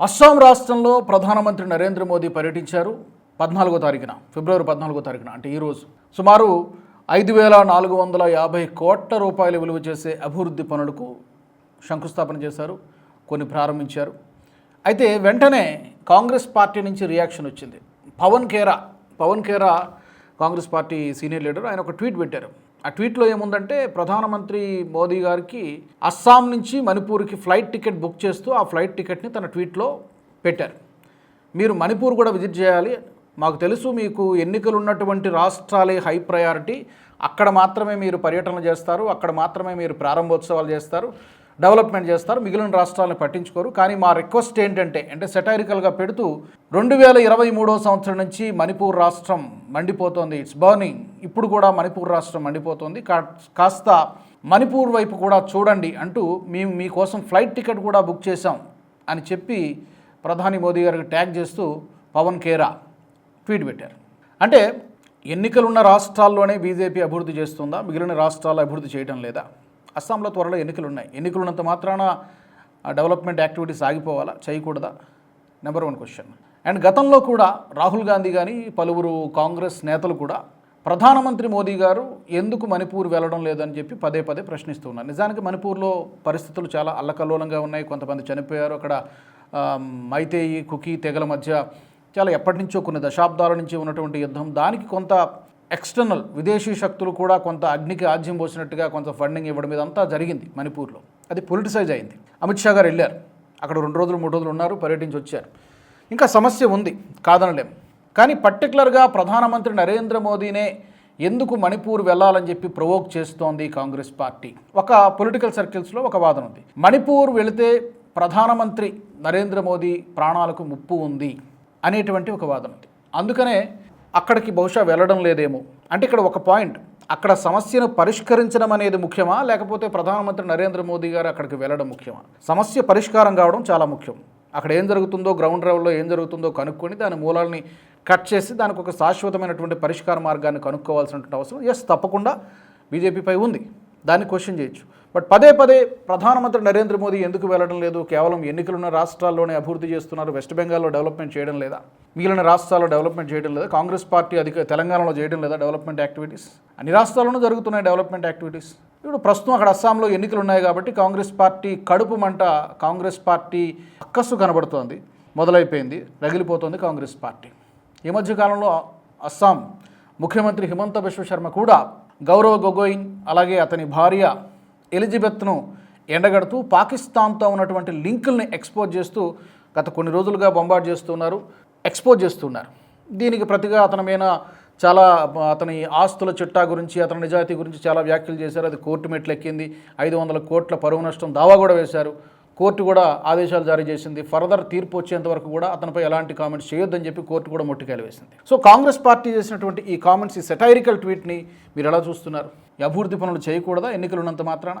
అస్సాం రాష్ట్రంలో ప్రధానమంత్రి నరేంద్ర మోదీ పర్యటించారు పద్నాలుగో తారీఖున ఫిబ్రవరి పద్నాలుగో తారీఖున అంటే ఈరోజు సుమారు ఐదు వేల నాలుగు వందల యాభై కోట్ల రూపాయలు విలువ చేసే అభివృద్ధి పనులకు శంకుస్థాపన చేశారు కొన్ని ప్రారంభించారు. అయితే వెంటనే కాంగ్రెస్ పార్టీ నుంచి రియాక్షన్ వచ్చింది. Pawan Khera Pawan Khera Congress party senior leader ఆయన ఒక ట్వీట్ పెట్టారు. ఆ ట్వీట్లో ఏముందంటే ప్రధానమంత్రి మోదీ గారికి అస్సాం నుంచి మణిపూర్కి ఫ్లైట్ టికెట్ బుక్ చేస్తూ ఆ ఫ్లైట్ టికెట్ని తన ట్వీట్లో పెట్టారు. మీరు మణిపూర్ కూడా విజిట్ చేయాలి. మాకు తెలుసు మీకు ఎన్నికలు ఉన్నటువంటి రాష్ట్రాలే హై ప్రయారిటీ. అక్కడ మాత్రమే మీరు పర్యటన చేస్తారు. అక్కడ మాత్రమే మీరు ప్రారంభోత్సవాలు చేస్తారు. డెవలప్మెంట్ చేస్తారు. మిగిలిన రాష్ట్రాలను పట్టించుకోరు. కానీ మా రిక్వెస్ట్ ఏంటంటే అంటే సెటైరికల్గా పెడుతూ రెండు వేల ఇరవై మూడో సంవత్సరం నుంచి మణిపూర్ రాష్ట్రం మండిపోతోంది. ఇట్స్ బర్నింగ్ ఇప్పుడు కూడా మణిపూర్ రాష్ట్రం మండిపోతోంది. కా- కాస్త మణిపూర్ వైపు కూడా చూడండి అంటూ మేము మీకోసం ఫ్లైట్ టికెట్ కూడా బుక్ చేశాం అని చెప్పి ప్రధాని మోదీ గారికి ట్యాగ్ చేస్తూ పవన్ కేరా ట్వీట్ పెట్టారు. అంటే ఎన్నికలున్న రాష్ట్రాల్లోనే బీజేపీ అభివృద్ధి చేస్తుందా? మిగిలిన రాష్ట్రాలు అభివృద్ధి చేయడం లేదా? అస్సాంలో త్వరలో ఎన్నికలు ఉన్నాయి ఎన్నికలు ఉన్నంత మాత్రాన డెవలప్మెంట్ యాక్టివిటీస్ ఆగిపోవాలా? చేయకూడదా? Number one question. అండ్ గతంలో కూడా రాహుల్ గాంధీ కానీ పలువురు కాంగ్రెస్ నేతలు కూడా ప్రధానమంత్రి మోదీ గారు ఎందుకు మణిపూర్ వెళ్ళడం లేదని చెప్పి పదే పదే ప్రశ్నిస్తున్నారు. నిజానికి మణిపూర్లో పరిస్థితులు చాలా అల్లకల్లోలంగా ఉన్నాయి. కొంతమంది చనిపోయారు. అక్కడ మైతేయి కుకీ తెగల మధ్య చాలా ఎప్పటి నుంచో కొన్ని దశాబ్దాల నుంచి ఉన్నటువంటి యుద్ధం. దానికి కొంత ఎక్స్టర్నల్ విదేశీ శక్తులు కూడా కొంత అగ్నికి ఆజ్యం పోసినట్టుగా కొంత ఫండింగ్ ఇవ్వడం ఇదంతా జరిగింది మణిపూర్లో. అది పొలిటిసైజ్ అయింది. అమిత్ షా గారు వెళ్ళారు. అక్కడ రెండు రోజులు మూడు రోజులు ఉన్నారు పర్యటించి వచ్చారు. ఇంకా సమస్య ఉంది కాదనలేం. కానీ పర్టికులర్గా ప్రధానమంత్రి నరేంద్ర మోదీనే ఎందుకు మణిపూర్ వెళ్ళాలని చెప్పి ప్రవోక్ చేస్తోంది కాంగ్రెస్ పార్టీ? ఒక పొలిటికల్ సర్కిల్స్లో ఒక వాదన ఉంది. మణిపూర్ వెళితే ప్రధానమంత్రి నరేంద్ర మోదీ ప్రాణాలకు ముప్పు ఉంది అనేటువంటి ఒక వాదన ఉంది. అందుకనే అక్కడికి బహుశా వెళ్ళడం లేదేమో. అంటే ఇక్కడ ఒక పాయింట్. అక్కడ సమస్యను పరిష్కరించడం అనేది ముఖ్యమా? లేకపోతే ప్రధానమంత్రి నరేంద్ర మోదీ గారు అక్కడికి వెళ్ళడం ముఖ్యమా? సమస్య పరిష్కారం కావడం చాలా ముఖ్యం. అక్కడ ఏం జరుగుతుందో గ్రౌండ్ లెవెల్లో ఏం జరుగుతుందో కనుక్కొని దాని మూలాల్ని కట్ చేసి దానికి ఒక శాశ్వతమైనటువంటి పరిష్కార మార్గాన్ని కనుక్కోవాల్సినటువంటి అవసరం. ఎస్ తప్పకుండా బీజేపీపై ఉంది. దాన్ని క్వశ్చన్ చేయొచ్చు. బట్ పదే పదే ప్రధానమంత్రి నరేంద్ర మోదీ ఎందుకు వెళ్ళడం లేదు? కేవలం ఎన్నికలున్న రాష్ట్రాల్లోనే అభివృద్ధి చేస్తున్నారు. వెస్ట్ బెంగాల్లో డెవలప్మెంట్ చేయడం లేదా? మిగిలిన రాష్ట్రాల్లో డెవలప్మెంట్ చేయడం లేదా కాంగ్రెస్ పార్టీ అధిక తెలంగాణలో చేయడం లేదా డెవలప్మెంట్ యాక్టివిటీస్? అన్ని రాష్ట్రాల్లోనూ జరుగుతున్నాయి డెవలప్మెంట్ యాక్టివిటీస్. ఇప్పుడు ప్రస్తుతం అక్కడ అస్సాంలో ఎన్నికలు ఉన్నాయి కాబట్టి కాంగ్రెస్ పార్టీ కడుపు మంట కాంగ్రెస్ పార్టీ అక్కస్సు కనబడుతోంది మొదలైపోయింది రగిలిపోతోంది కాంగ్రెస్ పార్టీ. ఈ మధ్యకాలంలో అస్సాం ముఖ్యమంత్రి హిమంత బిశ్వ శర్మ కూడా గౌరవ్ గొగోయిన్ అలాగే అతని భార్య ఎలిజబెత్ను ఎండగడుతూ పాకిస్తాన్తో ఉన్నటువంటి లింకుల్ని ఎక్స్పోజ్ చేస్తూ గత కొన్ని రోజులుగా బొంబార్డ్ చేస్తున్నారు ఎక్స్పోజ్ చేస్తున్నారు. దీనికి ప్రతిగా అతని మీద చాలా అతని ఆస్తుల చిట్టా గురించి అతని నిజాయితీ గురించి చాలా వ్యాఖ్యలు చేశారు. అది కోర్టు మెట్లు ఎక్కింది ఐదు వందల కోట్ల పరువు నష్టం దావా కూడా వేశారు. కోర్టు కూడా ఆదేశాలు జారీ చేసింది. ఫర్దర్ తీర్పు వచ్చేంత వరకు కూడా అతనిపై ఎలాంటి కామెంట్స్ చేయొద్దని చెప్పి కోర్టు కూడా మొట్టికాయలు వేసింది. సో కాంగ్రెస్ పార్టీ చేసినటువంటి ఈ కామెంట్స్ ఈ సెటైరికల్ ట్వీట్ని మీరు ఎలా చూస్తున్నారు? అభివృద్ధి పనులు చేయకూడదా? ఎన్నికలు ఉన్నంత మాత్రాన?